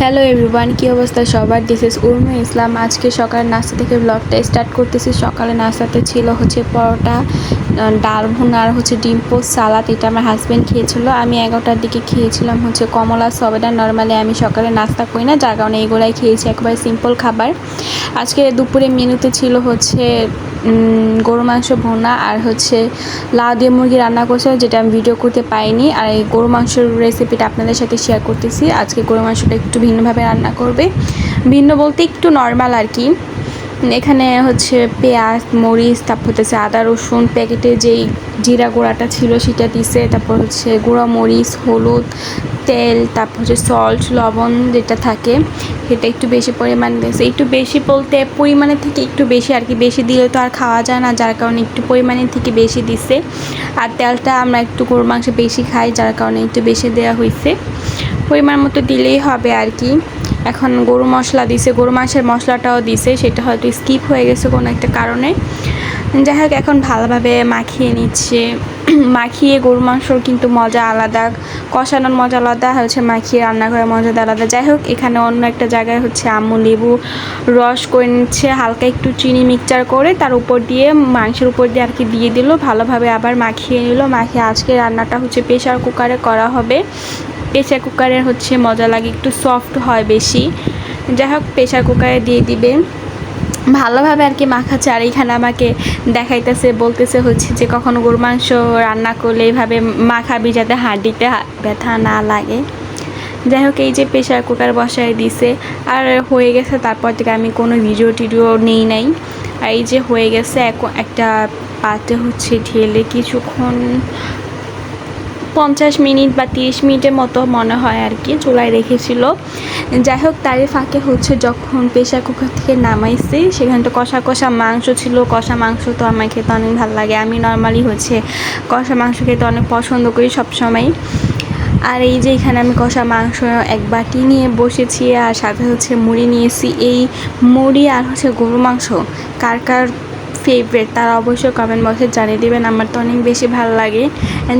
Hello everyone কী অবস্থা সবার? This is Urmi ইসলাম আজকে সকালে নাস্তা থেকে ব্লগটা স্টার্ট করতেছি। সকালে নাস্তাতে ছিল হচ্ছে পরোটা ডাল আর হচ্ছে ডিম পোস্ট সালাদ। এটা আমার হাজব্যান্ড খেয়েছিল। আমি এগারোটার দিকে খেয়েছিলাম হচ্ছে কমলা, সবেদা। নর্মালি আমি সকালে নাস্তা করি না। যার কারণে এইগুলাই খেয়েছি। একেবারে সিম্পল খাবার। আজকে দুপুরে মেনুতে ছিল হচ্ছে গরু মাংস ভোনা আর হচ্ছে লাউ দিয়ে মুরগি রান্না করছে, যেটা আমি ভিডিও করতে পাইনি আর এই গরু মাংসের রেসিপিটা আপনাদের সাথে শেয়ার করতেছি। আজকে গরু মাংসটা একটু ভিন্নভাবে রান্না করবে। ভিন্ন বলতে একটু নর্মাল আর কি। এখানে হচ্ছে পেঁয়াজ, মরিচ, তারপর হচ্ছে আদা, রসুন, প্যাকেটে যেই জিরা গুঁড়াটা ছিল সেটা দিছে, তারপর হচ্ছে গুঁড়া মরিচ, হলুদ, তেল, তারপর হচ্ছে সল্ট লবণ যেটা থাকে, সেটা একটু বেশি পরিমাণ দিয়েছে। একটু বেশি বলতে পরিমাণের থেকে একটু বেশি আর কি, বেশি দিলে তো আর খাওয়া যায় না, যার কারণে একটু পরিমাণের থেকে বেশি দিছে। আর তেলটা আমরা একটু গরুর মাংস বেশি খাই, যার কারণে একটু বেশি দেওয়া হয়েছে পরিমাণ মতো দিলেই হবে আর কি। এখন গরু মশলা দিছে, গরু মাংসের মশলাটাও দিছে, সেটা হয়তো স্কিপ হয়ে গেছে কোনো একটা কারণে। যাই হোক, এখন ভালোভাবে মাখিয়ে নিচ্ছে। মাখিয়ে গরু মাংসর কিন্তু মজা আলাদা, কষানোর মজা আলাদা, হচ্ছে মাখিয়ে রান্না করার মজা আলাদা। যাই হোক, এখানে অন্য একটা জায়গায় হচ্ছে আম্মু লেবু রস করে নিচ্ছে, হালকা একটু চিনি মিক্সচার করে তার উপর দিয়ে, মাংসের উপর দিয়ে আর কি দিয়ে দিল। ভালোভাবে আবার মাখিয়ে নিল, মাখিয়ে আজকে রান্নাটা হচ্ছে প্রেশার কুকারে করা হবে। প্রেশার কুকারের হচ্ছে মজা লাগে, একটু সফট হয় বেশি। যাই হোক, প্রেশার কুকারে দিয়ে দিবে। ভালোভাবে আর কি মাখাচ্ছে, আর এইখানে আমাকে দেখাইতেছে, বলতেছে হচ্ছে যে কখনো গরু মাংস রান্না করলে এইভাবে মাখাবি যাতে হাঁডিতে ব্যথা না লাগে। যাই হোক, এই যে প্রেশার কুকার বসায় দিছে, আর হয়ে গেছে তারপর থেকে আমি কোনো ভিডিও টিডিও নেই নাই। আর এই যে হয়ে গেছে, এক- একটা পাতে হচ্ছে ঢেলে কিছুক্ষণ পঞ্চাশ মিনিট বা তিরিশ মিনিটের মতো মনে হয় আর কি, চুলায় রেখেছিল। যাই হোক, তারই ফাঁকে হচ্ছে যখন প্রেশার কুকার থেকে নামাইছি সেখানে তো কষা কষা মাংস ছিল। কষা মাংস তো আমার খেতে অনেক ভালো লাগে। আমি নর্মালি হচ্ছে কষা মাংস খেতে অনেক পছন্দ করি সবসময়। আর এই যে এখানে আমি কষা মাংস এক বাটি নিয়ে বসেছি, আর সাথে হচ্ছে মুড়ি নিয়েছি। এই মুড়ি আর হচ্ছে গরু মাংস, কার কার ফেভারেট তারা অবশ্যই কমেন্ট বক্সে জানিয়ে দেবেন, আমার তো অনেক বেশি ভালো লাগে।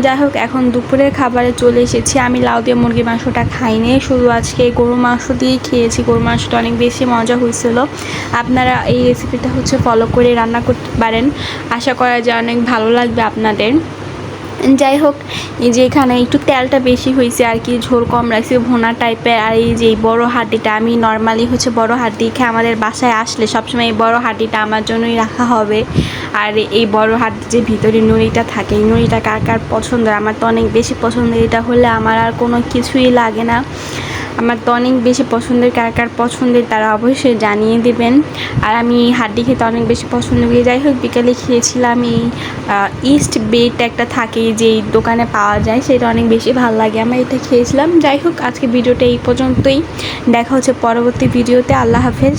যাই হোক, এখন দুপুরের খাবারে চলে এসেছি। আমি লাউ দিয়ে মুরগি মাংসটা খাইনি, শুধু আজকে গরু মাংস দিয়ে খেয়েছি। গরু মাংসটা অনেক বেশি মজা হয়েছিল। আপনারা এই রেসিপিটা হচ্ছে ফলো করে রান্না করতে পারেন। আশা করা যায় অনেক ভালো লাগবে আপনাদের। যাই হোক, এই যে এখানে একটু তেলটা বেশি হয়েছে আর কি, ঝোল কম রাখছি ভোনা টাইপের আর এই যে বড় হাঁটিটা, আমি নর্মালি হচ্ছে বড় হাঁটি খেয়ে আমাদের বাসায় আসলে সবসময় এই বড় হাঁটিটা আমার জন্যই রাখা হবে। আর এই বড় হাঁটি যে ভিতরে নুড়িটা থাকে, এই নুড়িটা কার কার পছন্দ আমার তো অনেক বেশি পছন্দ এটা হলে আমার আর কোনো কিছুই লাগে না। আমার তো অনেক বেশি পছন্দের কার কার পছন্দের তারা অবশ্যই জানিয়ে দেবেন। আর আমি হাড্ডি খেতে অনেক বেশি পছন্দ করি। যাই হোক, বিকালে খেয়েছিলাম এই ইস্ট বেট একটা থাকে যেই দোকানে পাওয়া যায়, সেটা অনেক বেশি ভালো লাগে। আমার এটা খেয়েছিলাম। যাই হোক আজকে ভিডিওটা এই পর্যন্তই। দেখা হচ্ছে পরবর্তী ভিডিওতে। আল্লাহ হাফেজ।